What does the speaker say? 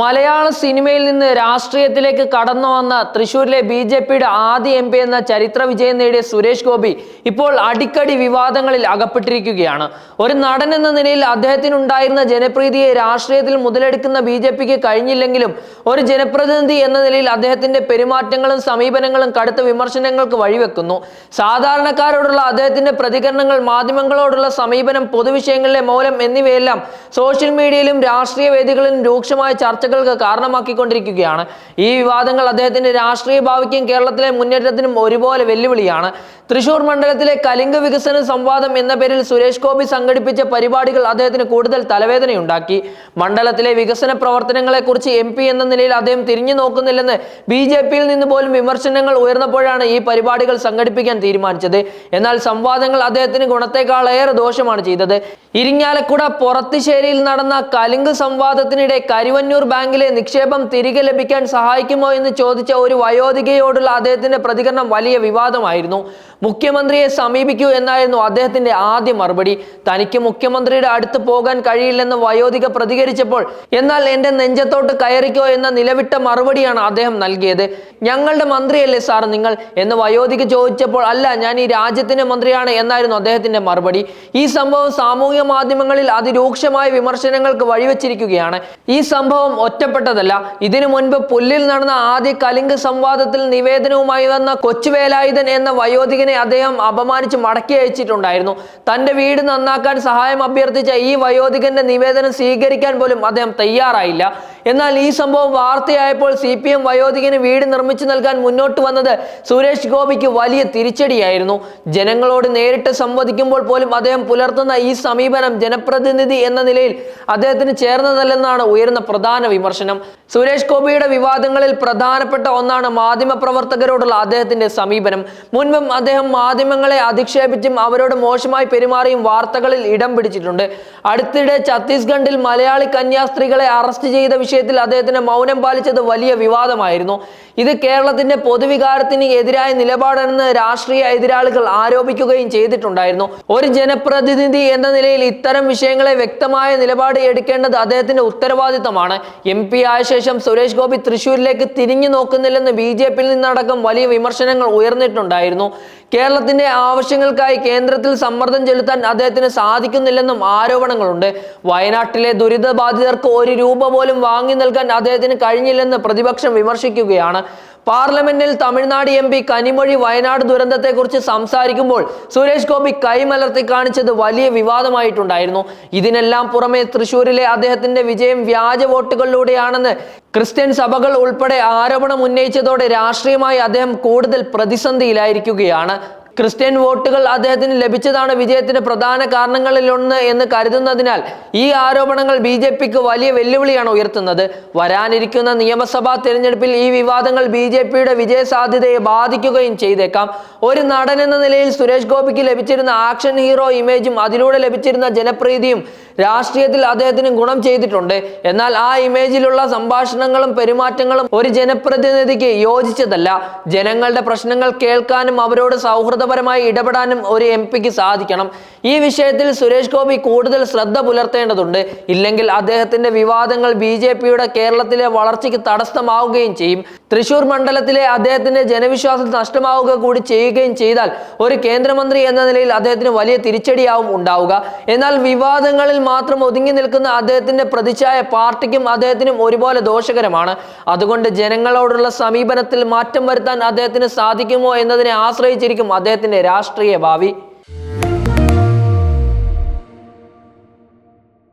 മലയാള സിനിമയിൽ നിന്ന് രാഷ്ട്രീയത്തിലേക്ക് കടന്നു വന്ന തൃശൂരിലെ ബി ജെ പിയുടെ ആദ്യ എം പി എന്ന ചരിത്ര വിജയം നേടിയ സുരേഷ് ഗോപി ഇപ്പോൾ അടിക്കടി വിവാദങ്ങളിൽ അകപ്പെട്ടിരിക്കുകയാണ്. ഒരു നടൻ എന്ന നിലയിൽ അദ്ദേഹത്തിനുണ്ടായിരുന്ന ജനപ്രീതിയെ രാഷ്ട്രീയത്തിൽ മുതലെടുക്കുന്ന ബി ജെ പിക്ക് കഴിഞ്ഞില്ലെങ്കിലും ഒരു ജനപ്രതിനിധി എന്ന നിലയിൽ അദ്ദേഹത്തിന്റെ പെരുമാറ്റങ്ങളും സമീപനങ്ങളും കടുത്ത വിമർശനങ്ങൾക്ക് വഴിവെക്കുന്നു. സാധാരണക്കാരോടുള്ള അദ്ദേഹത്തിന്റെ പ്രതികരണങ്ങൾ മാധ്യമങ്ങളോടുള്ള സമീപനം പൊതുവിഷയങ്ങളിലെ മൗലം എന്നിവയെല്ലാം സോഷ്യൽ മീഡിയയിലും രാഷ്ട്രീയ വേദികളിലും രൂക്ഷമായ ചർച്ചകൾക്ക് കാരണമാക്കിക്കൊണ്ടിരിക്കുകയാണ്. ഈ വിവാദങ്ങൾ അദ്ദേഹത്തിന്റെ രാഷ്ട്രീയ ഭാവിക്കും കേരളത്തിലെ മുന്നേറ്റത്തിനും ഒരുപോലെ വെല്ലുവിളിയാണ്. തൃശൂർ മണ്ഡലത്തിലെ കലിംഗ വികസന സംവാദം എന്ന പേരിൽ സുരേഷ് ഗോപി സംഘടിപ്പിച്ച പരിപാടികൾ അദ്ദേഹത്തിന് കൂടുതൽ തലവേദനയുണ്ടാക്കി. മണ്ഡലത്തിലെ വികസന പ്രവർത്തനങ്ങളെക്കുറിച്ച് എം പി എന്ന നിലയിൽ അദ്ദേഹം തിരിഞ്ഞു നോക്കുന്നില്ലെന്ന് ബി ജെ പിയിൽ നിന്ന് പോലും വിമർശനങ്ങൾ ഉയർന്നപ്പോഴാണ് ഈ പരിപാടികൾ സംഘടിപ്പിക്കാൻ തീരുമാനിച്ചത്. എന്നാൽ സംവാദങ്ങൾ അദ്ദേഹത്തിന് ഗുണത്തെക്കാളേറെ ദോഷമാണ് ചെയ്തത്. ഇരിങ്ങാലക്കുട പുറത്തിശ്ശേരിയിൽ നടന്ന കലിംഗ് സംവാദത്തിനിടെ കരുവന്നൂർ ബാങ്കിലെ നിക്ഷേപം തിരികെ ലഭിക്കാൻ സഹായിക്കുമോ എന്ന് ചോദിച്ച ഒരു വയോധികയോടുള്ള അദ്ദേഹത്തിന്റെ പ്രതികരണം വലിയ വിവാദമായിരുന്നു. മുഖ്യമന്ത്രിയെ സമീപിക്കൂ എന്നായിരുന്നു അദ്ദേഹത്തിന്റെ ആദ്യ മറുപടി. തനിക്ക് മുഖ്യമന്ത്രിയുടെ അടുത്ത് പോകാൻ കഴിയില്ലെന്ന് വയോധിക പ്രതികരിച്ചപ്പോൾ എന്നാൽ എന്റെ നെഞ്ചത്തോട്ട് കയറിക്കോ എന്ന നിലവിട്ട മറുപടിയാണ് അദ്ദേഹം നൽകിയത്. ഞങ്ങളുടെ മന്ത്രിയല്ലേ സാർ നിങ്ങൾ? എന്ന് വയോധിക ചോദിച്ചപ്പോൾ അല്ല ഞാൻ ഈ രാജ്യത്തിന്റെ മന്ത്രിയാണ് എന്നായിരുന്നു അദ്ദേഹത്തിന്റെ മറുപടി. ഈ സംഭവം സാമൂഹിക മാധ്യമങ്ങളിൽ അതിരൂക്ഷമായ വിമർശനങ്ങൾക്ക് വഴിവെച്ചിരിക്കുകയാണ്. ഈ സംഭവം ഒറ്റപ്പെട്ടതല്ല. ഇതിനു മുൻപ് പുല്ലിൽ നടന്ന ആദ്യ കലിംഗ് സംവാദത്തിൽ നിവേദനവുമായി വന്ന കൊച്ചുവേലായുധൻ എന്ന വയോധികനെ അദ്ദേഹം അപമാനിച്ച് മടക്കി അയച്ചിട്ടുണ്ടായിരുന്നു. തന്റെ വീട് നന്നാക്കാൻ സഹായം അഭ്യർത്ഥിച്ച ഈ വയോധികന്റെ നിവേദനം സ്വീകരിക്കാൻ പോലും അദ്ദേഹം തയ്യാറായില്ല. എന്നാൽ ഈ സംഭവം വാർത്തയായപ്പോൾ സി പി എം വയോധികന് വീട് നിർമ്മിച്ചു നൽകാൻ മുന്നോട്ട് വന്നത് സുരേഷ് ഗോപിക്ക് വലിയ തിരിച്ചടിയായിരുന്നു. ജനങ്ങളോട് നേരിട്ട് സംവദിക്കുമ്പോൾ പോലും അദ്ദേഹം പുലർത്തുന്ന ഈ സമീപനം ജനപ്രതിനിധി എന്ന നിലയിൽ അദ്ദേഹത്തിന് ചേർന്നതല്ലെന്നാണ് ഉയരുന്ന പ്രധാന വിമർശനം. സുരേഷ് ഗോപിയുടെ വിവാദങ്ങളിൽ പ്രധാനപ്പെട്ട ഒന്നാണ് മാധ്യമ പ്രവർത്തകരോടുള്ള അദ്ദേഹത്തിന്റെ സമീപനം. മുൻപും അദ്ദേഹം മാധ്യമങ്ങളെ അധിക്ഷേപിച്ചും അവരോട് മോശമായി പെരുമാറിയും വാർത്തകളിൽ ഇടം പിടിച്ചിട്ടുണ്ട്. അടുത്തിടെ ഛത്തീസ്ഗഡിൽ മലയാളി കന്യാസ്ത്രീകളെ അറസ്റ്റ് ചെയ്ത വിഷയത്തിൽ അദ്ദേഹത്തിന് മൗനം പാലിച്ചത് വലിയ വിവാദമായിരുന്നു. ഇത് കേരളത്തിന്റെ പൊതുവികാരത്തിന് എതിരായ നിലപാടെന്ന് രാഷ്ട്രീയ എതിരാളികൾ ആരോപിക്കുകയും ചെയ്തിട്ടുണ്ടായിരുന്നു. ഒരു ജനപ്രതിനിധി എന്ന നിലയിൽ ഇത്തരം വിഷയങ്ങളെ വ്യക്തമായ നിലപാട് എടുക്കേണ്ടത് അദ്ദേഹത്തിന്റെ ഉത്തരവാദിത്തമാണ്. എം പി ആയ ശേഷം സുരേഷ് ഗോപി തൃശൂരിലേക്ക് തിരിഞ്ഞു നോക്കുന്നില്ലെന്ന് ബി ജെ പിയിൽ നിന്നടക്കം വലിയ വിമർശനങ്ങൾ ഉയർന്നിട്ടുണ്ടായിരുന്നു. കേരളത്തിന്റെ ആവശ്യങ്ങൾക്കായി കേന്ദ്രത്തിൽ സമ്മർദ്ദം ചെലുത്താൻ അദ്ദേഹത്തിന് സാധിക്കുന്നില്ലെന്നും ആരോപണങ്ങളുണ്ട്. വയനാട്ടിലെ ദുരിതബാധിതർക്ക് ഒരു രൂപ പോലും വാങ്ങി നൽകാൻ അദ്ദേഹത്തിന് കഴിഞ്ഞില്ലെന്ന് പ്രതിപക്ഷം വിമർശിക്കുകയാണ്. പാർലമെന്റിൽ തമിഴ്നാട് എം പി കനിമൊഴി വയനാട് ദുരന്തത്തെക്കുറിച്ച് സംസാരിക്കുമ്പോൾ സുരേഷ് ഗോപി കൈമലർത്തി കാണിച്ചത് വലിയ വിവാദമായിട്ടുണ്ടായിരുന്നു. ഇതിനെല്ലാം പുറമെ തൃശൂരിലെ അദ്ദേഹത്തിന്റെ വിജയം വ്യാജ വോട്ടുകളിലൂടെയാണെന്ന് ക്രിസ്ത്യൻ സഭകൾ ഉൾപ്പെടെ ആരോപണം ഉന്നയിച്ചതോടെ രാഷ്ട്രീയമായി അദ്ദേഹം കൂടുതൽ പ്രതിസന്ധിയിലായിരിക്കുകയാണ്. ക്രിസ്ത്യൻ വോട്ടുകൾ അദ്ദേഹത്തിന് ലഭിച്ചതാണ് വിജയത്തിന്റെ പ്രധാന കാരണങ്ങളിലൊന്ന് എന്ന് കരുതുന്നതിനാൽ ഈ ആരോപണങ്ങൾ ബി ജെ പിക്ക് വലിയ വെല്ലുവിളിയാണ് ഉയർത്തുന്നത്. വരാനിരിക്കുന്ന നിയമസഭാ തിരഞ്ഞെടുപ്പിൽ ഈ വിവാദങ്ങൾ ബി ജെ പിയുടെ വിജയ സാധ്യതയെ ബാധിക്കുകയും ചെയ്തേക്കാം. ഒരു നടൻ എന്ന നിലയിൽ സുരേഷ് ഗോപിക്ക് ലഭിച്ചിരുന്ന ആക്ഷൻ ഹീറോ ഇമേജും അതിലൂടെ ലഭിച്ചിരുന്ന ജനപ്രീതിയും രാഷ്ട്രീയത്തിൽ അദ്ദേഹത്തിന് ഗുണം ചെയ്തിട്ടുണ്ട്. എന്നാൽ ആ ഇമേജിലുള്ള സംഭാഷണങ്ങളും പെരുമാറ്റങ്ങളും ഒരു ജനപ്രതിനിധിക്ക് യോജിച്ചതല്ല. ജനങ്ങളുടെ പ്രശ്നങ്ങൾ കേൾക്കാനും അവരോട് സൗഹൃദപരമായി ഇടപെടാനും ഒരു എം പിക്ക് സാധിക്കണം. ഈ വിഷയത്തിൽ സുരേഷ് ഗോപി കൂടുതൽ ശ്രദ്ധ പുലർത്തേണ്ടതുണ്ട്. ഇല്ലെങ്കിൽ അദ്ദേഹത്തിന്റെ വിവാദങ്ങൾ ബി കേരളത്തിലെ വളർച്ചയ്ക്ക് തടസ്സമാവുകയും ചെയ്യും. തൃശൂർ മണ്ഡലത്തിലെ അദ്ദേഹത്തിന്റെ ജനവിശ്വാസം നഷ്ടമാവുക കൂടി ചെയ്യുകയും ചെയ്താൽ ഒരു കേന്ദ്രമന്ത്രി എന്ന നിലയിൽ അദ്ദേഹത്തിന് വലിയ തിരിച്ചടിയാവും ഉണ്ടാവുക. എന്നാൽ വിവാദങ്ങളിൽ മാത്രം ഒതുങ്ങി നിൽക്കുന്ന അദ്ദേഹത്തിന്റെ പ്രതിച്ഛായ പാർട്ടിക്കും അദ്ദേഹത്തിനും ഒരുപോലെ ദോഷകരമാണ്. അതുകൊണ്ട് ജനങ്ങളോടുള്ള സമീപനത്തിൽ മാറ്റം വരുത്താൻ അദ്ദേഹത്തിന് സാധിക്കുമോ എന്നതിനെ ആശ്രയിച്ചിരിക്കും അദ്ദേഹത്തിന്റെ രാഷ്ട്രീയ ഭാവി.